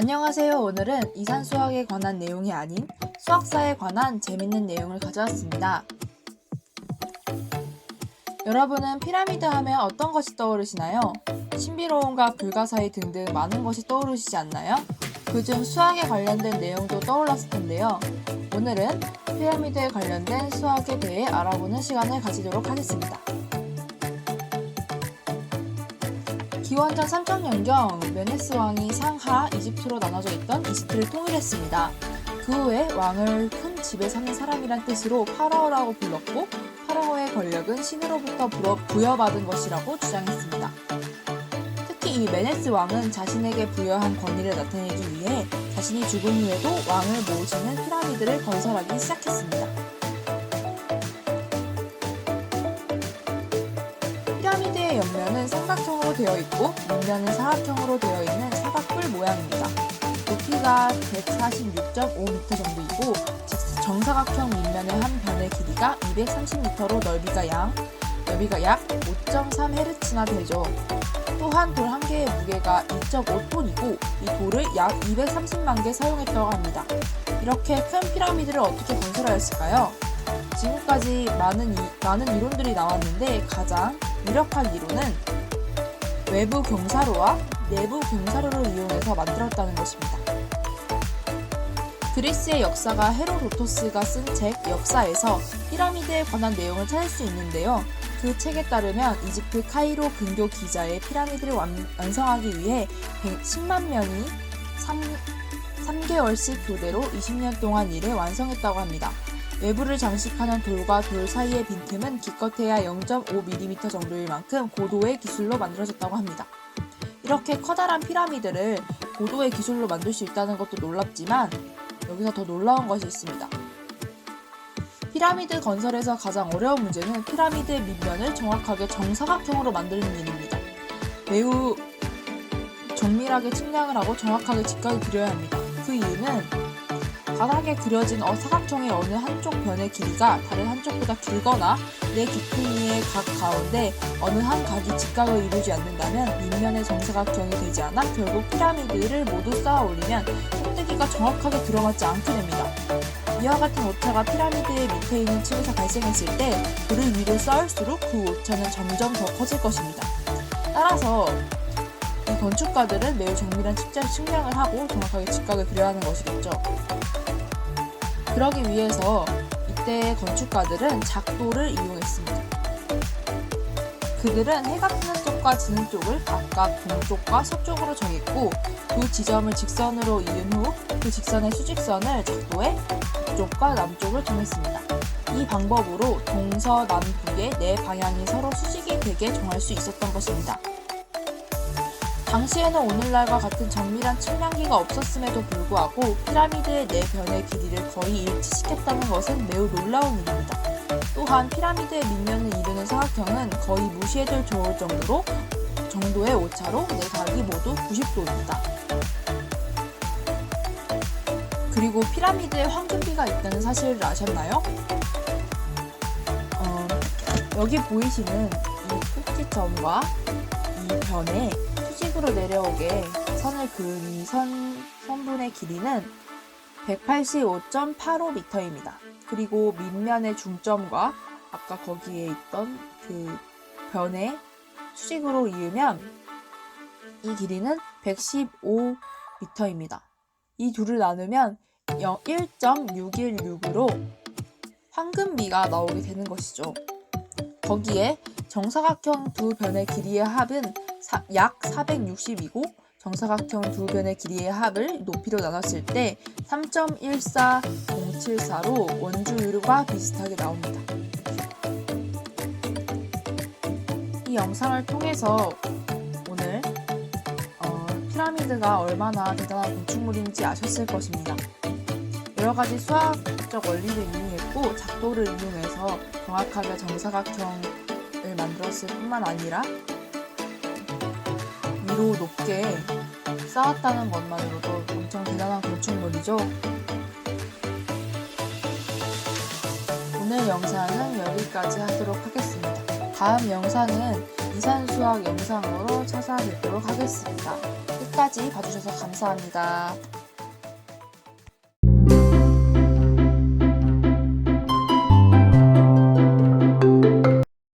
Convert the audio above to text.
안녕하세요. 오늘은 이산 수학에 관한 내용이 아닌 수학사에 관한 재밌는 내용을 가져왔습니다. 여러분은 피라미드 하면 어떤 것이 떠오르시나요? 신비로움과 불가사의 등등 많은 것이 떠오르시지 않나요? 그중 수학에 관련된 내용도 떠올랐을 텐데요. 오늘은 피라미드에 관련된 수학에 대해 알아보는 시간을 가지도록 하겠습니다. 기원전 3000년경 메네스 왕이 상하 이집트로 나눠져 있던 이집트를 통일했습니다. 그 후에 왕을 큰 집에 사는 사람이란 뜻으로 파라오라고 불렀고 파라오의 권력은 신으로부터 부여받은 것이라고 주장했습니다. 특히 이 메네스 왕은 자신에게 부여한 권위를 나타내기 위해 자신이 죽은 후에도 왕을 모시는 피라미드를 건설하기 시작했습니다. 삼각형으로 되어 있고 밑면은 사각형으로 되어 있는 사각뿔 모양입니다. 높이가 146.5m 정도이고 즉 정사각형 밑면의 한 변의 길이가 230m로 넓이가 양 넓이가 약 5.3헤르츠나 되죠. 또한 돌 한 개의 무게가 2.5톤이고 이 돌을 약 230만 개 사용했다고 합니다. 이렇게 큰 피라미드를 어떻게 건설하였을까요? 지금까지 많은, 이, 많은 이론들이 나왔는데 가장 유력한 이론은 외부 경사로와 내부 경사로를 이용해서 만들었다는 것입니다. 그리스의 역사가 헤로도토스가 쓴 책 역사에서 피라미드에 관한 내용을 찾을 수 있는데요. 그 책에 따르면 이집트 카이로 근교 기자의 피라미드를 완, 완성하기 위해 110만 명이 3, 3개월씩 교대로 20년 동안 일해 완성했다고 합니다. 외부를 장식하는 돌과 돌 사이의 빈틈은 기껏해야 0.5mm 정도일 만큼 고도의 기술로 만들어졌다고 합니다. 이렇게 커다란 피라미드를 고도의 기술로 만들 수 있다는 것도 놀랍지만 여기서 더 놀라운 것이 있습니다. 피라미드 건설에서 가장 어려운 문제는 피라미드의 밑면을 정확하게 정사각형으로 만드는 일입니다. 매우 정밀하게 측량을 하고 정확하게 직각을 그려야 합니다. 그 이유는 바닥에 그려진 어 사각형의 어느 한쪽 변의 길이가 다른 한쪽보다 길거나 내 깊이의 각 가운데 어느 한 각이 직각을 이루지 않는다면 밑면의 정사각형이 되지 않아 결국 피라미드를 모두 쌓아 올리면 꼭대기가 정확하게 들어맞지 않게 됩니다. 이와 같은 오차가 피라미드의 밑에 있는 층에서 발생했을 때 그를 위로 쌓을수록 그 오차는 점점 더 커질 것입니다. 따라서 이 건축가들은 매우 정밀한 측량을 하고 정확하게 직각을 그려야 하는 것이겠죠. 그러기 위해서 이때 건축가들은 작도를 이용했습니다. 그들은 해가 뜨는 쪽과 지는 쪽을 각각 동쪽과 서쪽으로 정했고 두 지점을 직선으로 이은 후 그 직선의 수직선을 작도해 북쪽과 남쪽을 정했습니다. 이 방법으로 동서 남북의 네 방향이 서로 수직이 되게 정할 수 있었던 것입니다. 당시에는 오늘날과 같은 정밀한 측량기가 없었음에도 불구하고 피라미드의 네 변의 길이를 거의 일치시켰다는 것은 매우 놀라운 일입니다. 또한 피라미드의 밑면을 이루는 사각형은 거의 무시해도 좋을 정도로 정도의 오차로 네 각이 모두 90도입니다. 그리고 피라미드에 황금비가 있다는 사실을 아셨나요? 어, 여기 보이시는 이 꼭지점과 이 변에 수직으로 내려오게 선을 그은 이 선, 선분의 길이는 185.85m입니다. 그리고 밑면의 중점과 아까 거기에 있던 그 변에 수직으로 이으면 이 길이는 115m입니다. 이 둘을 나누면 1.616으로 황금비가 나오게 되는 것이죠. 거기에 정사각형 두 변의 길이의 합은 사- 약 460이고 정사각형 두 변의 길이의 합을 높이로 나눴을 때 3.14074로 원주율과 비슷하게 나옵니다. 이 영상을 통해서 오늘 어, 피라미드가 얼마나 대단한 건축물인지 아셨을 것입니다. 여러 가지 수학적 원리를 이용했고 작도를 이용해서 정확하게 정사각형 을 만들었을 뿐만 아니라 위로 높게 쌓았다는 것만으로도 엄청 대단한 건축물이죠. 오늘 영상은 여기까지 하도록 하겠습니다. 다음 영상은 이산수학 영상으로 찾아뵙도록 하겠습니다. 끝까지 봐주셔서 감사합니다.